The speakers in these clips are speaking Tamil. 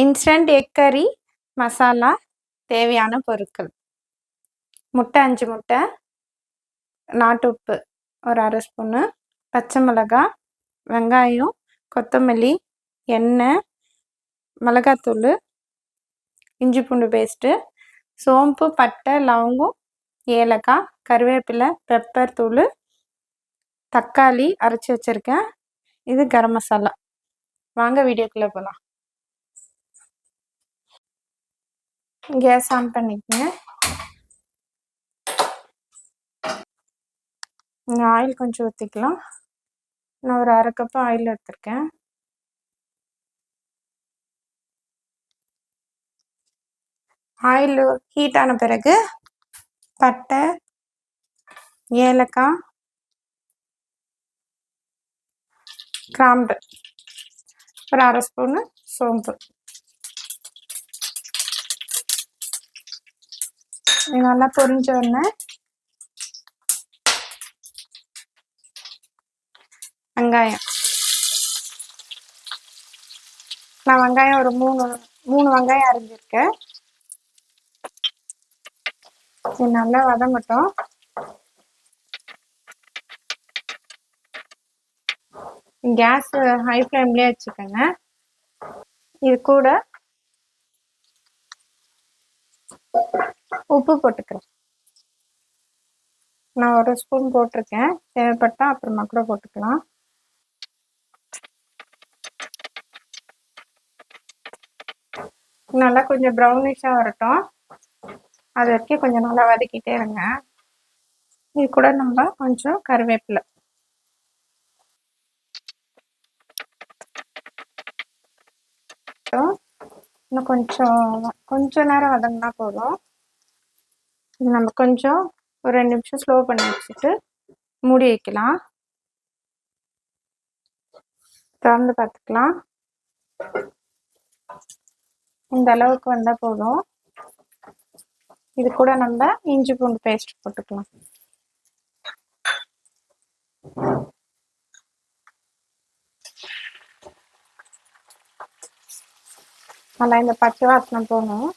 இன்ஸ்டன்ட் எக் கறி மசாலா தேவையான பொருட்கள். முட்டை அஞ்சு முட்டை நாட்டு உப்பு ஒரு அரை ஸ்பூனு பச்சை மிளகா வெங்காயம் கொத்தமல்லி எண்ணெய் மிளகாத்தூள் இஞ்சி பூண்டு பேஸ்ட்டு சோம்பு பட்டை லவங்கம் ஏலக்காய் கருவேப்பிலை பெப்பர் தூள் தக்காளி அரைச்சி வச்சுருக்கேன். இது கரம் மசாலா. வாங்க வீடியோக்குள்ளே போகலாம் கேஸ் ஆன் பண்ணிக்கங்க. இங்கே ஆயில் கொஞ்சம் ஊற்றிக்கலாம் நான் ஒரு அரை கப்பு ஆயில் எடுத்திருக்கேன். ஆயில் ஹீட் ஆன பிறகு பட்டை ஏலக்காய் கிராம்பு ஒரு அரை ஸ்பூனு சோம்பு. நல்லா பொரிஞ்ச உடனே வெங்காயம். நான் வெங்காயம் ஒரு மூணு மூணு வெங்காயம் அரைஞ்சிருக்கேன். இது நல்லா வதங்கட்டும். கேஸ் ஹை ஃப்ளேம்லேயே வச்சுக்கோங்க. இது கூட உப்பு போட்டுக்கிறேன். நான் ஒரு ஸ்பூன் போட்டிருக்கேன். தேவைப்பட்டா அப்புறமா கூட போட்டுக்கலாம். நல்லா கொஞ்சம் ப்ரௌனிஷாக வரட்டும். அது வரைக்கும் கொஞ்சம் நல்லா வதக்கிட்டே இருங்க. இது கூட நம்ம கொஞ்சம் கருவேப்பிலை. இன்னும் கொஞ்சம் கொஞ்ச நேரம் வதங்கினா போதும். நம்ம கொஞ்சம் ஒரு ரெண்டு நிமிஷம் ஸ்லோ பண்ணி வச்சுட்டு மூடி வைக்கலாம். திறந்து பார்த்துக்கலாம். இந்த அளவுக்கு வந்தால் போதும். இது கூட நம்ம இஞ்சி பூண்டு பேஸ்ட் போட்டுக்கலாம். நல்லா இந்த பச்சை வாசனை போகணும்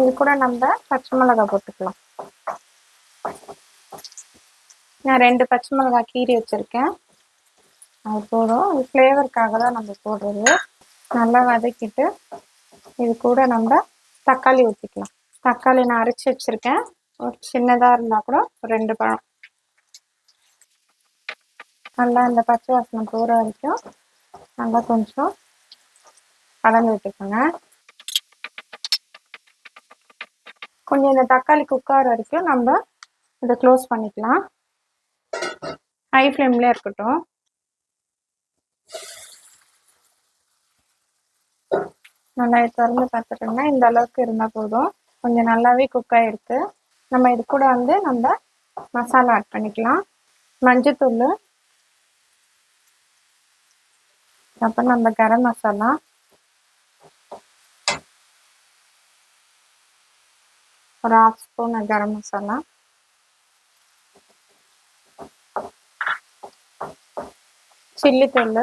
இது கூட நம்ம பச்சை மிளகா போட்டுக்கலாம். நான் ரெண்டு பச்சை மிளகா கீறி வச்சுருக்கேன். அது போதும். இது ஃப்ளேவருக்காக தான் நம்ம போடுறது. நல்லா வதக்கிட்டு இது கூட நம்ம தக்காளி ஊற்றிக்கலாம் தக்காளி நான் அரைச்சி வச்சுருக்கேன். ஒரு சின்னதாக இருந்தால் கூட ஒரு ரெண்டு பழம். நல்லா இந்த பச்சை வாசனை போகிற வரைக்கும் நல்லா கொஞ்சம் கலந்து விட்டுக்கோங்க. கொஞ்சம் இந்த தக்காளி குக்கார வரைக்கும் நம்ம இதை க்ளோஸ் பண்ணிக்கலாம். ஹை ஃப்ளேம்லேயே இருக்கட்டும். நல்லா திறந்து பார்த்துட்டோம்னா இந்த அளவுக்கு இருந்தால் போதும். கொஞ்சம் நல்லாவே குக் ஆகிருக்கு நம்ம இது கூட வந்து நம்ம மசாலா ஆட் பண்ணிக்கலாம். மஞ்சத்தூள். அப்புறம் நம்ம கரம் மசாலா ஒரு half spoon garam masala. Chilli தூள்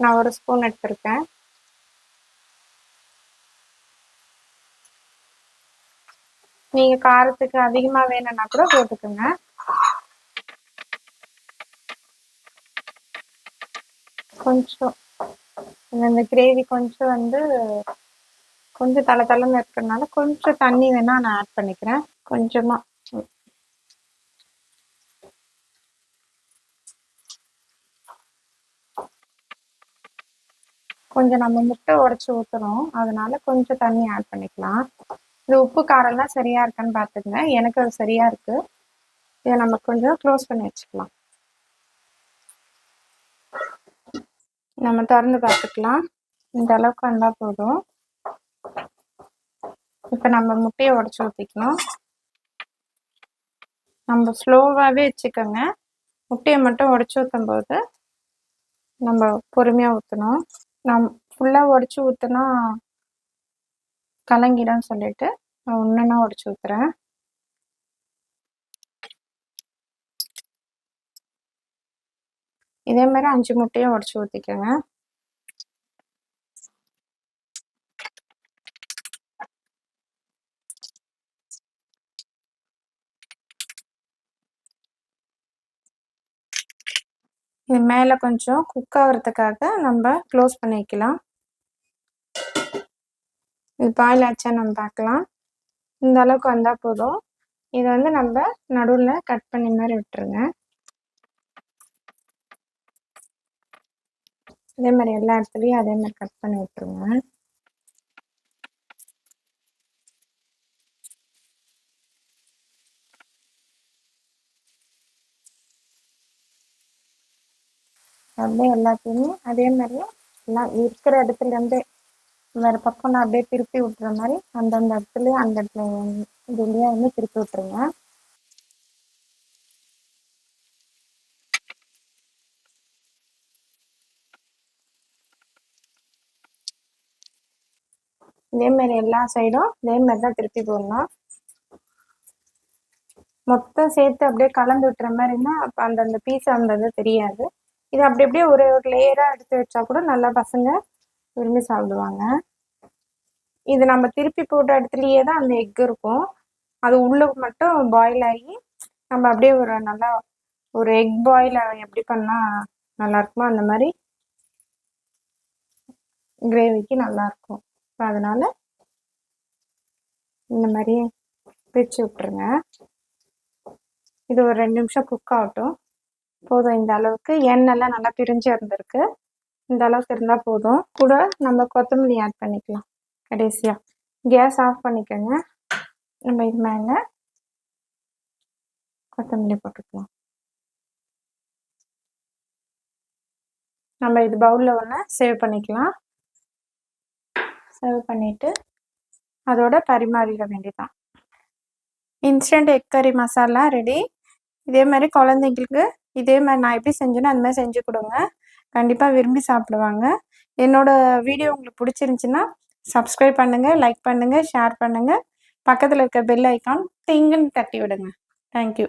நான் ஒரு ஸ்பூன் எடுத்திருக்கேன். நீங்கள் காரத்துக்கு அதிகமாக வேணும்னா கூட போட்டுக்கோங்க. கொஞ்சம் இந்த கிரேவி கொஞ்சம் வந்து கொஞ்சம் தலை தலைன்னு இருக்கிறதுனால கொஞ்சம் தண்ணி வேணால் நான் ஆட் பண்ணிக்கிறேன். கொஞ்சமாக கொஞ்சம் நம்ம முட்டை உடச்சி ஊற்றுறோம் அதனால கொஞ்சம் தண்ணி ஆட் பண்ணிக்கலாம். இது உப்பு காரம்லாம் சரியாக இருக்கான்னு பார்த்துக்கங்க. எனக்கு அது சரியாக இருக்குது இதை நம்ம கொஞ்சம் க்ளோஸ் பண்ணி வச்சுக்கலாம். நம்ம திறந்து பார்த்துக்கலாம். இந்த அளவுக்கு வந்தால் போதும். இப்போ நம்ம முட்டையை உடச்சி ஊற்றிக்கணும் நம்ம ஸ்லோவாகவே வச்சுக்கோங்க. முட்டையை மட்டும் உடச்சி ஊற்றும் போது நம்ம பொறுமையாக ஊற்றணும் நம் ஃபுல்லாக உடச்சி ஊற்றினா கலங்கிடும் சொல்லிட்டு நான் ஒன்றுன்னா உடச்சி ஊற்றுறேன் இதே மாதிரி அஞ்சு முட்டையும் உடச்சி ஊற்றிக்கோங்க இது மேலே கொஞ்சம் குக் ஆகிறதுக்காக நம்ம க்ளோஸ் பண்ணி வைக்கலாம் இது பாயில் ஆச்சா நம்ம பார்க்கலாம் இந்த அளவுக்கு வந்தால் போதும். இதை வந்து நம்ம நடுவில் கட் பண்ணி மாதிரி விட்டுருங்க. அதே மாதிரி எல்லா இடத்துலையும் அதே மாதிரி கட் பண்ணி விட்டுருங்க. அப்படியே எல்லாத்தையுமே அதே மாதிரி எல்லாம் இருக்கிற இடத்துல இருந்தே வேற பக்கம் நான் அப்படியே திருப்பி விட்டுற மாதிரி அந்தந்த இடத்துல அந்த இடத்துல இதுலயே வந்து திருப்பி விட்டுருங்க. இதே மாதிரி எல்லா சைடும் இதே மாதிரி தான் திருப்பி போடணும். மொத்தம் சேர்த்து அப்படியே கலந்து விட்டுற மாதிரின்னா அப்போ அந்தந்த பீஸ் அந்த தெரியாது. இது அப்படி அப்படியே ஒரு ஒரு லேயராக எடுத்து வச்சா கூட நல்லா பசங்க விரும்பி சாப்பிடுவாங்க. இது நம்ம திருப்பி போட்ட இடத்துலையே தான் அந்த எக் இருக்கும். அது உள்ளுக்கு மட்டும் பாயில் ஆகி நம்ம அப்படியே ஒரு நல்லா ஒரு எக் பாயில் எப்படி பண்ணால் நல்லாயிருக்குமோ அந்த மாதிரி கிரேவிக்கு நல்லாயிருக்கும் இருக்கும் அதனால இந்த மாதிரி பிரித்து விட்டுருங்க. இது ஒரு ரெண்டு நிமிஷம் குக் ஆகட்டும். போதும் இந்த அளவுக்கு. எண்ணெய்லாம் நல்லா பிரிஞ்சு இருந்திருக்கு. இந்த அளவுக்கு இருந்தால் போதும். கூட நம்ம கொத்தமல்லி ஆட் பண்ணிக்கலாம். கடைசியாக கேஸ் ஆஃப் பண்ணிக்கோங்க. நம்ம இது மேலே கொத்தமல்லி போட்டுக்கலாம். நம்ம இது பவுலில் ஒன்று சேவ் பண்ணிக்கலாம். சர்வ் பண்ணிவிட்டு அதோட பரிமாறிட வேண்டியதான் இன்ஸ்டன்ட் எக் கறி மசாலா ரெடி இதே மாதிரி குழந்தைங்களுக்கு இதே மாதிரி நான் எப்படி செஞ்சேனோ அந்த மாதிரி செஞ்சு கொடுங்க. கண்டிப்பாக விரும்பி சாப்பிடுவாங்க. என்னோட வீடியோ உங்களுக்கு பிடிச்சிருந்துச்சின்னா சப்ஸ்கிரைப் பண்ணுங்கள் லைக் பண்ணுங்கள் ஷேர் பண்ணுங்கள் பக்கத்தில் இருக்க பெல் ஐக்கான் டிங்குன்னு தட்டி விடுங்க. தேங்க்யூ